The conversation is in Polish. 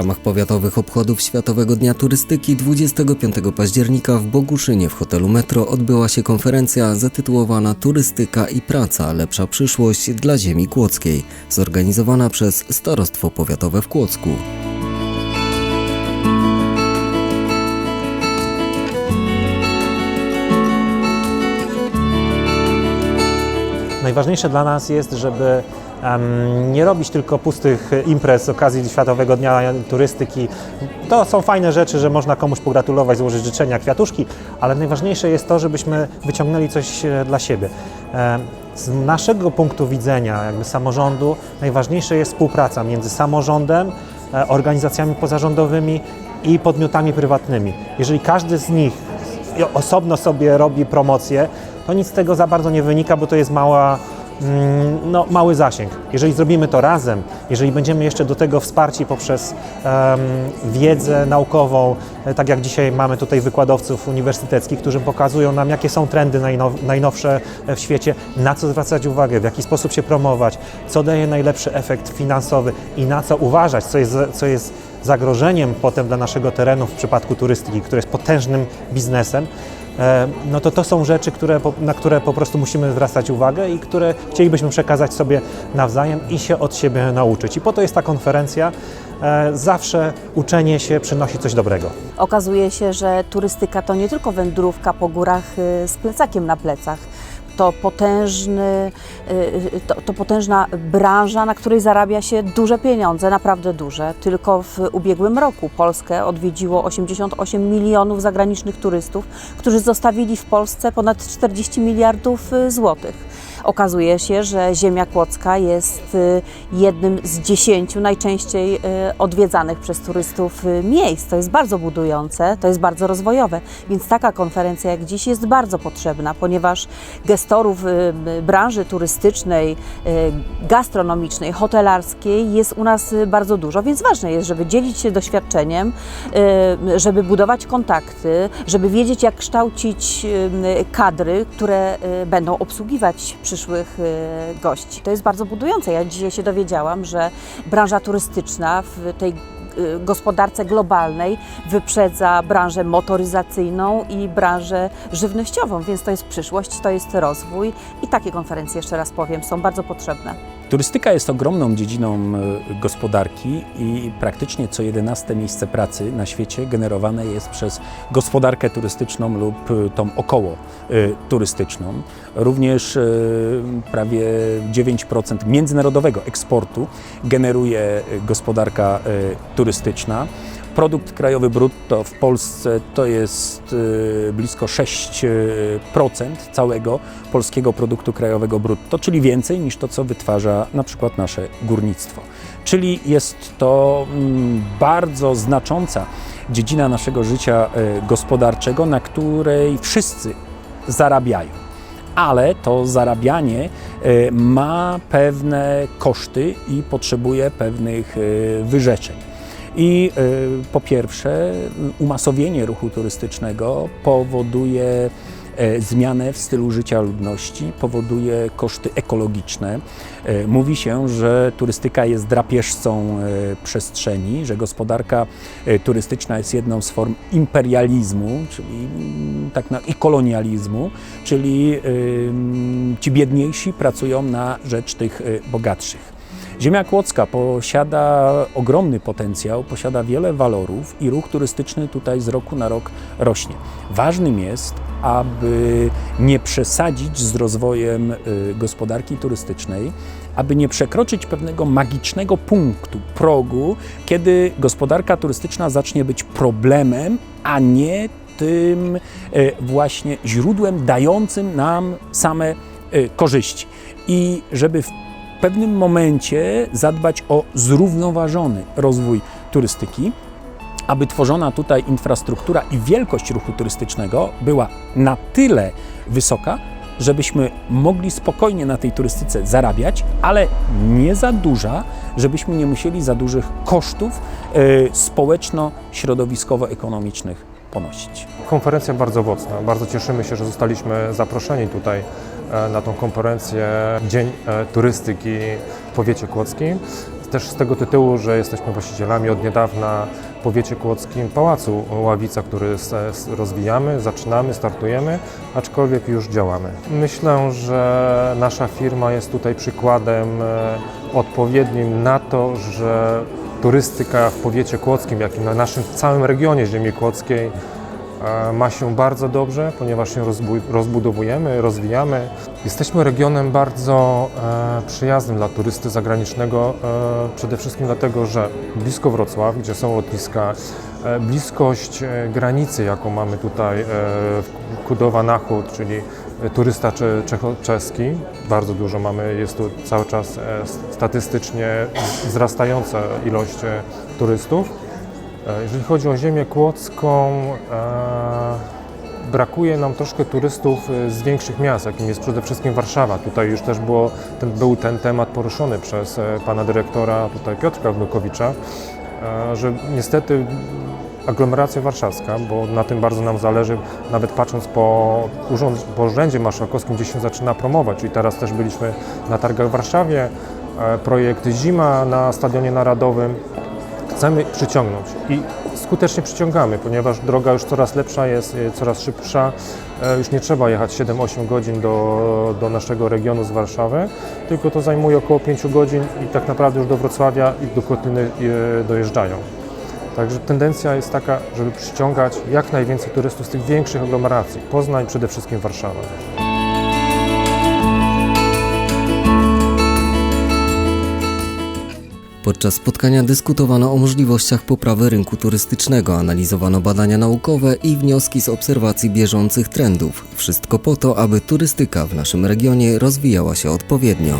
ramach powiatowych obchodów Światowego Dnia Turystyki 25 października w Boguszynie w hotelu Metro odbyła się konferencja zatytułowana Turystyka i praca lepsza przyszłość dla ziemi kłodzkiej, zorganizowana przez Starostwo Powiatowe w Kłodzku. Najważniejsze dla nas jest, żeby nie robić tylko pustych imprez z okazji Światowego Dnia Turystyki. To są fajne rzeczy, że można komuś pogratulować, złożyć życzenia, kwiatuszki, ale najważniejsze jest to, żebyśmy wyciągnęli coś e, dla siebie. Z naszego punktu widzenia, jakby samorządu, najważniejsza jest współpraca między samorządem, e, organizacjami pozarządowymi i podmiotami prywatnymi. Jeżeli każdy z nich osobno sobie robi promocję, to nic z tego za bardzo nie wynika, bo to jest mała, no, mały zasięg. Jeżeli zrobimy to razem, jeżeli będziemy jeszcze do tego wsparci poprzez em, wiedzę naukową, e, tak jak dzisiaj mamy tutaj wykładowców uniwersyteckich, którzy pokazują nam, jakie są trendy najnow, najnowsze w świecie, na co zwracać uwagę, w jaki sposób się promować, co daje najlepszy efekt finansowy i na co uważać, co jest, co jest zagrożeniem potem dla naszego terenu w przypadku turystyki, który jest potężnym biznesem, e, no to to są rzeczy, które, na które po prostu musimy zwracać uwagę i które chcielibyśmy przekazać sobie nawzajem i się od siebie nauczyć. I po to jest ta konferencja. E, Zawsze uczenie się przynosi coś dobrego. Okazuje się, że turystyka to nie tylko wędrówka po górach y, z plecakiem na plecach. To, potężny, y, y, to, to potężna branża, na której zarabia się duże pieniądze, naprawdę duże. Tylko w ubiegłym roku Polskę odwiedziło 88 milionów zagranicznych turystów, którzy zostawili w Polsce ponad 40 miliardów y, złotych. Okazuje się, że Ziemia Kłodzka jest y, jednym z dziesięciu najczęściej y, odwiedzanych przez turystów y, miejsc. To jest bardzo budujące, to jest bardzo rozwojowe, więc taka konferencja jak dziś jest bardzo potrzebna, ponieważ gestorów branży turystycznej, gastronomicznej, hotelarskiej jest u nas bardzo dużo, więc ważne jest, żeby dzielić się doświadczeniem, żeby budować kontakty, żeby wiedzieć, jak kształcić kadry, które będą obsługiwać przyszłych y, gości. To jest bardzo budujące. Ja dzisiaj się dowiedziałam, że branża turystyczna w tej y, gospodarce globalnej wyprzedza branżę motoryzacyjną i branżę żywnościową, więc to jest przyszłość, to jest rozwój i takie konferencje, jeszcze raz powiem, są bardzo potrzebne. Turystyka jest ogromną dziedziną e, gospodarki i praktycznie co 11 miejsce pracy na świecie generowane jest przez gospodarkę turystyczną lub e, tą około e, turystyczną. Również prawie 9% międzynarodowego eksportu generuje gospodarka turystyczna. Produkt krajowy brutto w Polsce to jest blisko 6% całego polskiego produktu krajowego brutto, czyli więcej niż to, co wytwarza na przykład nasze górnictwo. Czyli jest to mm, bardzo znacząca dziedzina naszego życia e, gospodarczego, na której wszyscy zarabiają ale to zarabianie e, ma pewne koszty i potrzebuje pewnych e, wyrzeczeń. I po pierwsze, umasowienie ruchu turystycznego powoduje zmianę w stylu życia ludności, powoduje koszty ekologiczne. E, Mówi się, że turystyka jest drapieżcą e, przestrzeni, że gospodarka e, turystyczna jest jedną z form imperializmu, czyli mm, tak na, i kolonializmu, czyli ci biedniejsi pracują na rzecz tych y, bogatszych. Ziemia Kłodzka posiada ogromny potencjał, posiada wiele walorów i ruch turystyczny tutaj z roku na rok rośnie. Ważnym jest, aby nie przesadzić z rozwojem y, gospodarki turystycznej, aby nie przekroczyć pewnego magicznego punktu, progu, kiedy gospodarka turystyczna zacznie być problemem, a nie tym e, właśnie źródłem dającym nam same e, korzyści. I żeby w pewnym momencie zadbać o zrównoważony rozwój turystyki, aby tworzona tutaj infrastruktura i wielkość ruchu turystycznego była na tyle wysoka, żebyśmy mogli spokojnie na tej turystyce zarabiać, ale nie za duża, żebyśmy nie musieli za dużych kosztów e, społeczno-środowiskowo-ekonomicznych ponosić. Konferencja bardzo owocna. Bardzo cieszymy się, że zostaliśmy zaproszeni tutaj e, na tą konferencję Dzień e, Turystyki w powiecie kłodzkim. Też z tego tytułu, że jesteśmy właścicielami od niedawna w powiecie kłodzkim Pałacu Ławica, który rozwijamy, zaczynamy, startujemy, aczkolwiek już działamy. Myślę, że nasza firma jest tutaj przykładem e, odpowiednim na to, że turystyka w powiecie kłodzkim, jak i na naszym całym regionie ziemi kłodzkiej e, ma się bardzo dobrze, ponieważ się rozbu- rozbudowujemy, rozwijamy. Jesteśmy regionem bardzo e, przyjaznym dla turysty zagranicznego, e, przede wszystkim dlatego, że blisko Wrocław, gdzie są lotniska, bliskość granicy, jaką mamy tutaj w Kudowa-Nachód, czyli turysta cze- czecho- czeski, bardzo dużo mamy, jest tu cały czas e, statystycznie wzrastająca ilość e, turystów. E, Jeżeli chodzi o ziemię kłodzką, e, brakuje nam troszkę turystów e, z większych miast, jakim jest przede wszystkim Warszawa. Tutaj już też było, ten, był ten temat poruszony przez e, pana dyrektora tutaj Piotrka Wnukowicza, e, że niestety aglomeracja warszawska, bo na tym bardzo nam zależy, nawet patrząc po, urząd, po urzędzie marszałkowskim, gdzie się zaczyna promować, czyli teraz też byliśmy na targach w Warszawie, e, projekt Zima na Stadionie Narodowym, chcemy przyciągnąć i skutecznie przyciągamy, ponieważ droga już coraz lepsza jest, e, coraz szybsza. E, Już nie trzeba jechać 7-8 godzin do, do naszego regionu z Warszawy, tylko to zajmuje około 5 godzin i tak naprawdę już do Wrocławia i do Kotliny dojeżdżają. Także tendencja jest taka, żeby przyciągać jak najwięcej turystów z tych większych aglomeracji. Poznań, przede wszystkim Warszawa. Podczas spotkania dyskutowano o możliwościach poprawy rynku turystycznego, analizowano badania naukowe i wnioski z obserwacji bieżących trendów. Wszystko po to, aby turystyka w naszym regionie rozwijała się odpowiednio.